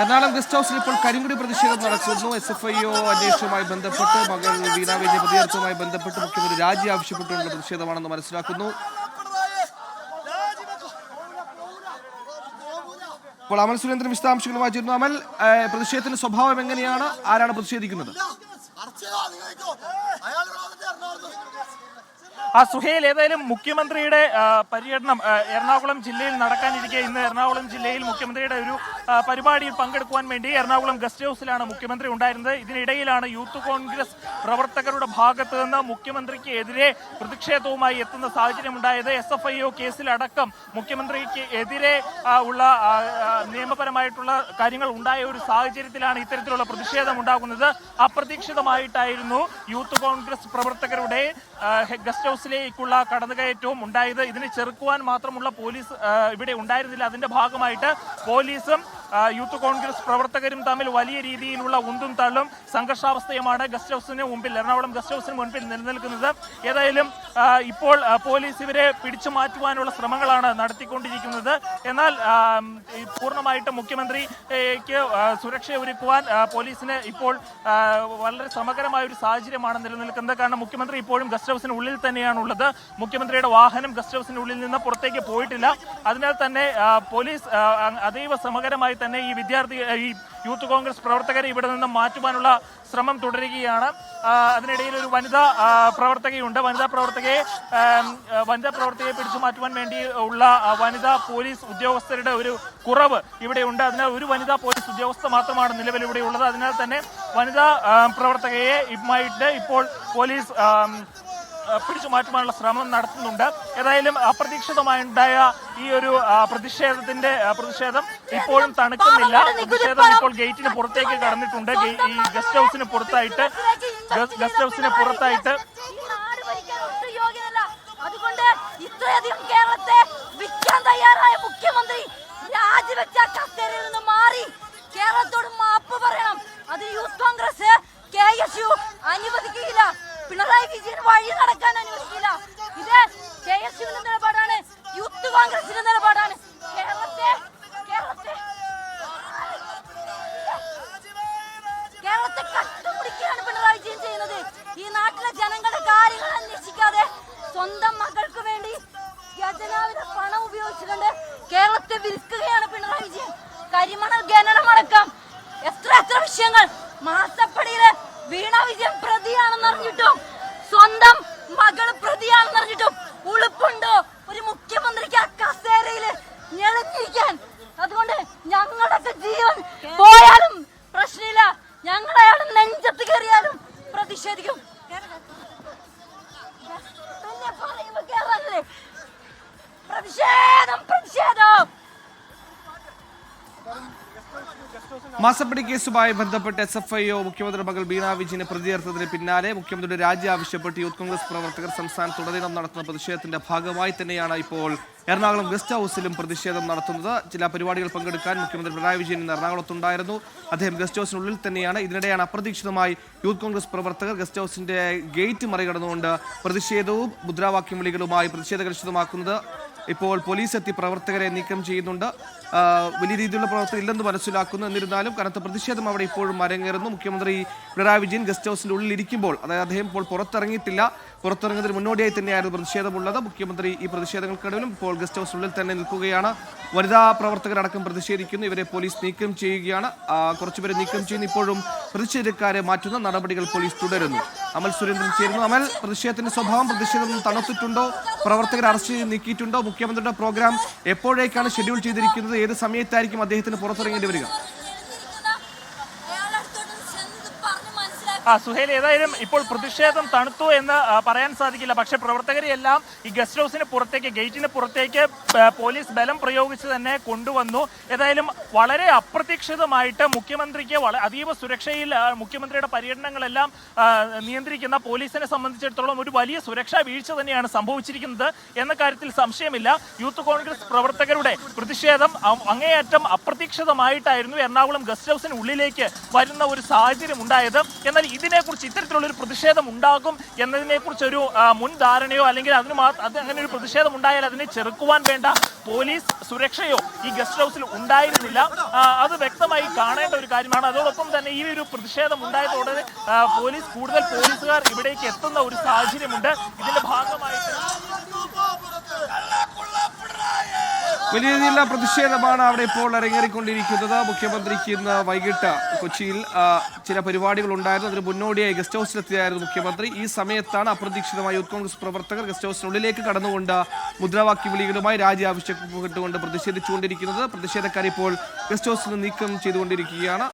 Ernakulam guest ഹൗസിൽ ഇപ്പോൾ കരിങ്കുടി പ്രതിഷേധം നടക്കുന്നു. എസ് എഫ് ഐ ഒ അന്വേഷണവുമായി ബന്ധപ്പെട്ട് മകൾ വീണ വിജയ പ്രതികരണവുമായി ബന്ധപ്പെട്ട് മുഖ്യമന്ത്രി രാജി ആവശ്യപ്പെട്ടുള്ള പ്രതിഷേധമാണെന്ന് മനസ്സിലാക്കുന്നു. ഇപ്പോൾ അമൽ സുരേന്ദ്രൻ വിശദാംശങ്ങളുമായി ചേരുന്നു. അമൽ പ്രതിഷേധത്തിന്റെ സ്വഭാവം എങ്ങനെയാണ്? ആരാണ് പ്രതിഷേധിക്കുന്നത്? ആ സുഹേൽ ഏതായാലും മുഖ്യമന്ത്രിയുടെ പര്യടനം എറണാകുളം ജില്ലയിൽ നടക്കാനിരിക്കെ. ഇന്ന് എറണാകുളം ജില്ലയിൽ മുഖ്യമന്ത്രിയുടെ ഒരു പരിപാടിയിൽ പങ്കെടുക്കുവാൻ വേണ്ടി എറണാകുളം ഗസ്റ്റ് ഹൗസിലാണ് മുഖ്യമന്ത്രി ഉണ്ടായിരുന്നത്. ഇതിനിടയിലാണ് യൂത്ത് കോൺഗ്രസ് പ്രവർത്തകരുടെ ഭാഗത്ത് നിന്ന് മുഖ്യമന്ത്രിക്ക് എതിരെ പ്രതിഷേധവുമായി എത്തുന്ന സാഹചര്യം ഉണ്ടായത് എസ് എഫ് ഐ ഒ കേസിലടക്കം മുഖ്യമന്ത്രിക്ക് എതിരെ ഉള്ള നിയമപരമായിട്ടുള്ള കാര്യങ്ങൾ ഉണ്ടായ ഒരു സാഹചര്യത്തിലാണ് ഇത്തരത്തിലുള്ള പ്രതിഷേധം ഉണ്ടാകുന്നത്. അപ്രതീക്ഷിതമായിട്ടായിരുന്നു യൂത്ത് കോൺഗ്രസ് പ്രവർത്തകരുടെ ഗസ്റ്റ് ഹൗസ് ഹൗസിലേക്കുള്ള കടന്നുകയറ്റവും ഉണ്ടായത്. ഇതിനെ ചെറുക്കുവാൻ മാത്രമുള്ള പോലീസ് ഇവിടെ ഉണ്ടായിരുന്നില്ല. അതിന്റെ ഭാഗമായിട്ട് പോലീസും യൂത്ത് കോൺഗ്രസ് പ്രവർത്തകരും തമ്മിൽ വലിയ രീതിയിലുള്ള ഉന്തും തള്ളും സംഘർഷാവസ്ഥയുമാണ് ഗസ്റ്റ് ഹൗസിന് മുമ്പിൽ എറണാകുളം ഗസ്റ്റ് ഹൗസിന് മുൻപിൽ നിലനിൽക്കുന്നത്. ഏതായാലും ഇപ്പോൾ പോലീസ് ഇവരെ പിടിച്ചു മാറ്റുവാനുള്ള ശ്രമങ്ങളാണ് നടത്തിക്കൊണ്ടിരിക്കുന്നത്. എന്നാൽ പൂർണമായിട്ടും മുഖ്യമന്ത്രിക്ക് സുരക്ഷ ഒരുക്കുവാൻ പോലീസിന് ഇപ്പോൾ വളരെ സമഗ്രമായ ഒരു സാഹചര്യമാണ് നിലനിൽക്കുന്നത്. കാരണം മുഖ്യമന്ത്രി ഇപ്പോഴും ഗസ്റ്റ് ഹൗസിന് ഉള്ളിൽ തന്നെയാണ് ഉള്ളത് മുഖ്യമന്ത്രിയുടെ വാഹനം ഗസ്റ്റ് ഹൗസിന് ഉള്ളിൽ നിന്ന് പുറത്തേക്ക് പോയിട്ടില്ല. അതിനാൽ തന്നെ പോലീസ് അതീവ സമഗ്രമായി തന്നെ ഈ വിദ്യാർത്ഥി ഈ യൂത്ത് കോൺഗ്രസ് പ്രവർത്തകരെ ഇവിടെ നിന്ന് മാറ്റുവാനുള്ള ശ്രമം തുടരുകയാണ്. അതിനിടയിൽ ഒരു വനിതാ പ്രവർത്തകയുണ്ട്. വനിതാ പ്രവർത്തകയെ വനിതാ പ്രവർത്തകയെ പിടിച്ചു മാറ്റുവാൻ വേണ്ടി ഉള്ള വനിതാ പോലീസ് ഉദ്യോഗസ്ഥരുടെ ഒരു കുറവ് ഇവിടെയുണ്ട് അതിനാൽ ഒരു വനിതാ പോലീസ് ഉദ്യോഗസ്ഥ മാത്രമാണ് നിലവിൽ ഇവിടെ ഉള്ളത്. അതിനാൽ തന്നെ വനിതാ പ്രവർത്തകയെ ഇപ്പോൾ പോലീസ് പിടിച്ചു മാറ്റുവാനുള്ള ശ്രമം നടത്തുന്നുണ്ട്. ഏതായാലും അപ്രതീക്ഷിതമായുണ്ടായ ഈ ഒരു പ്രതിഷേധത്തിന്റെ പ്രതിഷേധം ഇപ്പോഴും തണുക്കുന്നില്ല. പ്രതിഷേധം ഇപ്പോൾ ഗേറ്റിന് പുറത്തേക്ക് കടന്നിട്ടുണ്ട്. ഈ ഗസ്റ്റ് ഹൗസിന് പുറത്തായിട്ട് ഗസ്റ്റ് ഹൗസിന് പുറത്തായിട്ട്. അതുകൊണ്ട് ഇത്രയധികം കേരളത്തെ വിൽക്കാൻ തയ്യാറായ മുഖ്യമന്ത്രി രാജിവെച്ച കസേരയിൽ നിന്ന് മാറി കേരളത്തോട് മാപ്പ് പറയണം അത് Youth Congress K S U അനുവദിക്കുകയില്ല Pinarayi Vijayan വഴി നടക്കാൻ അനുവദിക്കില്ല. ഇത് കെ എസ് യുവിന്റെ നിലപാടാണ് യൂത്ത് കോൺഗ്രസിന്റെ നിലപാടാണ്. കേരളത്തെ കേരളത്തെ കേരളത്തെ കട്ടുപിടിക്കുകയാണ് പിണറായി വിജയൻ ചെയ്യുന്നത്. ഈ നാട്ടിലെ ജനങ്ങളുടെ കാര്യങ്ങൾ അന്വേഷിക്കാതെ സ്വന്തം മകൾക്ക് വേണ്ടി ഖജനാവിന്റെ പണം ഉപയോഗിച്ചുകൊണ്ട് കേരളത്തെ വിൽക്കുകയാണ് പ്രതിഷേധം പ്രതിഷേധം മാസപ്പടി കേസുമായി ബന്ധപ്പെട്ട് എസ് എഫ് ഐ ഒ മുഖ്യമന്ത്രി മകൾ ബീണ വിജയനെ പ്രതിചേർത്തതിന് പിന്നാലെ മുഖ്യമന്ത്രിയുടെ രാജി ആവശ്യപ്പെട്ട് യൂത്ത് കോൺഗ്രസ് പ്രവർത്തകർ സംസ്ഥാനത്തുടനീളം നടത്തുന്ന പ്രതിഷേധത്തിന്റെ ഭാഗമായി തന്നെയാണ് ഇപ്പോൾ എറണാകുളം ഗസ്റ്റ് ഹൗസിലും പ്രതിഷേധം നടത്തുന്നത്. ചില പരിപാടികൾ പങ്കെടുക്കാൻ മുഖ്യമന്ത്രി പിണറായി വിജയൻ ഇന്ന് എറണാകുളത്തുണ്ടായിരുന്നു. അദ്ദേഹം ഗസ്റ്റ് ഹൗസിനുള്ളിൽ തന്നെയാണ്. ഇതിനിടെയാണ് അപ്രതീക്ഷിതമായി യൂത്ത് കോൺഗ്രസ് പ്രവർത്തകർ ഗസ്റ്റ് ഹൗസിന്റെ ഗേറ്റ് മറികടന്നുകൊണ്ട് പ്രതിഷേധവും മുദ്രാവാക്യം വിളികളുമായി പ്രതിഷേധ വിശദമാക്കുന്നത് ഇപ്പോൾ പോലീസ് എത്തി പ്രവർത്തകരെ നീക്കം ചെയ്യുന്നുണ്ട്. വലിയ രീതിയിലുള്ള പ്രവർത്തനം ഇല്ലെന്ന് മനസ്സിലാക്കുന്നു. എന്നിരുന്നാലും കനത്ത പ്രതിഷേധം അവിടെ ഇപ്പോഴും അരങ്ങേറുന്നു. മുഖ്യമന്ത്രി പിണറായി വിജയൻ ഗസ്റ്റ് ഹൗസിന്റെ ഉള്ളിൽ ഇരിക്കുമ്പോൾ അതായത് അദ്ദേഹം ഇപ്പോൾ പുറത്തിറങ്ങിയിട്ടില്ല. പുറത്തിറങ്ങുന്നതിന് മുന്നോടിയായി തന്നെയായിരുന്നു പ്രതിഷേധമുള്ളത്. മുഖ്യമന്ത്രി ഈ പ്രതിഷേധങ്ങൾക്കിടയിലും ഇപ്പോൾ ഗസ്റ്റ് ഹൗസിനുള്ളിൽ തന്നെ നിൽക്കുകയാണ്. വനിതാ പ്രവർത്തകരടക്കം പ്രതിഷേധിക്കുന്നു. ഇവരെ പോലീസ് നീക്കം ചെയ്യുകയാണ്. കുറച്ചുപേരെ നീക്കം ചെയ്യുന്ന ഇപ്പോഴും പ്രതിഷേധക്കാരെ മാറ്റുന്ന നടപടികൾ പോലീസ് തുടരുന്നു. അമൽ സുരേന്ദ്രൻ ചേരുന്നു. അമൽ പ്രതിഷേധത്തിന്റെ സ്വഭാവം പ്രതിഷേധം തണുത്തിട്ടുണ്ടോ? പ്രവർത്തകർ അറസ്റ്റ് ചെയ്ത് നീക്കിയിട്ടുണ്ടോ? മുഖ്യമന്ത്രിയുടെ പ്രോഗ്രാം എപ്പോഴേക്കാണ് ഷെഡ്യൂൾ ചെയ്തിരിക്കുന്നത്? ഏത് സമയത്തായിരിക്കും അദ്ദേഹത്തിന് പുറത്തിറങ്ങേണ്ടി വരിക? സുഹേൽ ഏതായാലും ഇപ്പോൾ പ്രതിഷേധം തണുത്തു എന്ന് പറയാൻ സാധിക്കില്ല. പക്ഷെ പ്രവർത്തകരെയെല്ലാം ഈ ഗസ്റ്റ് ഹൗസിന് പുറത്തേക്ക് ഗേറ്റിന് പുറത്തേക്ക് പോലീസ് ബലം പ്രയോഗിച്ച് തന്നെ കൊണ്ടുവന്നു. ഏതായാലും വളരെ അപ്രതീക്ഷിതമായിട്ട് മുഖ്യമന്ത്രിക്ക് അതീവ സുരക്ഷയിൽ മുഖ്യമന്ത്രിയുടെ പര്യടനങ്ങളെല്ലാം നിയന്ത്രിക്കുന്ന പോലീസിനെ സംബന്ധിച്ചിടത്തോളം ഒരു വലിയ സുരക്ഷാ വീഴ്ച തന്നെയാണ് സംഭവിച്ചിരിക്കുന്നത് എന്ന കാര്യത്തിൽ സംശയമില്ല. യൂത്ത് കോൺഗ്രസ് പ്രവർത്തകരുടെ പ്രതിഷേധം അങ്ങേയറ്റം അപ്രതീക്ഷിതമായിട്ടായിരുന്നു എറണാകുളം ഗസ്റ്റ് ഹൗസിന് ഉള്ളിലേക്ക് വരുന്ന ഒരു സാഹചര്യം ഉണ്ടായത് എന്നാൽ ഇതിനെക്കുറിച്ച് ഇത്തരത്തിലുള്ളൊരു പ്രതിഷേധം ഉണ്ടാകും എന്നതിനെക്കുറിച്ച് ഒരു മുൻധാരണയോ മുൻ ധാരണയോ അല്ലെങ്കിൽ അതിന് അത് അങ്ങനെ ഒരു പ്രതിഷേധം ഉണ്ടായാൽ അതിനെ ചെറുക്കുവാൻ വേണ്ട പോലീസ് സുരക്ഷയോ ഈ ഗസ്റ്റ് ഹൗസിൽ ഉണ്ടായിരുന്നില്ല. അത് വ്യക്തമായി കാണേണ്ട ഒരു കാര്യമാണ്. അതോടൊപ്പം തന്നെ ഈ ഒരു പ്രതിഷേധം ഉണ്ടായതോടെ പോലീസ് കൂടുതൽ പോലീസുകാർ ഇവിടേക്ക് എത്തുന്ന ഒരു സാഹചര്യമുണ്ട്. ഇതിന്റെ ഭാഗമായിട്ട് വലിയ രീതിയിലുള്ള പ്രതിഷേധമാണ് അവിടെ ഇപ്പോൾ അരങ്ങേറിക്കൊണ്ടിരിക്കുന്നത്. മുഖ്യമന്ത്രിക്ക് ഇന്ന് വൈകിട്ട് കൊച്ചിയിൽ ചില പരിപാടികൾ ഉണ്ടായിരുന്നു അതിന് മുന്നോടിയായി ഗസ്റ്റ് ഹൗസിലെത്തിയായിരുന്നു മുഖ്യമന്ത്രി. ഈ സമയത്താണ് അപ്രതീക്ഷിതമായി യൂത്ത് കോൺഗ്രസ് പ്രവർത്തകർ ഗസ്റ്റ് ഹൗസിനുള്ളിലേക്ക് കടന്നുകൊണ്ട് മുദ്രാവാക്യ വിളികളുമായി രാജി ആവശ്യപ്പെട്ടുകൊണ്ട് പ്രതിഷേധിച്ചുകൊണ്ടിരിക്കുന്നത്. പ്രതിഷേധക്കാർ ഇപ്പോൾ ഗസ്റ്റ് ഹൗസിൽ നീക്കം ചെയ്തുകൊണ്ടിരിക്കുകയാണ്.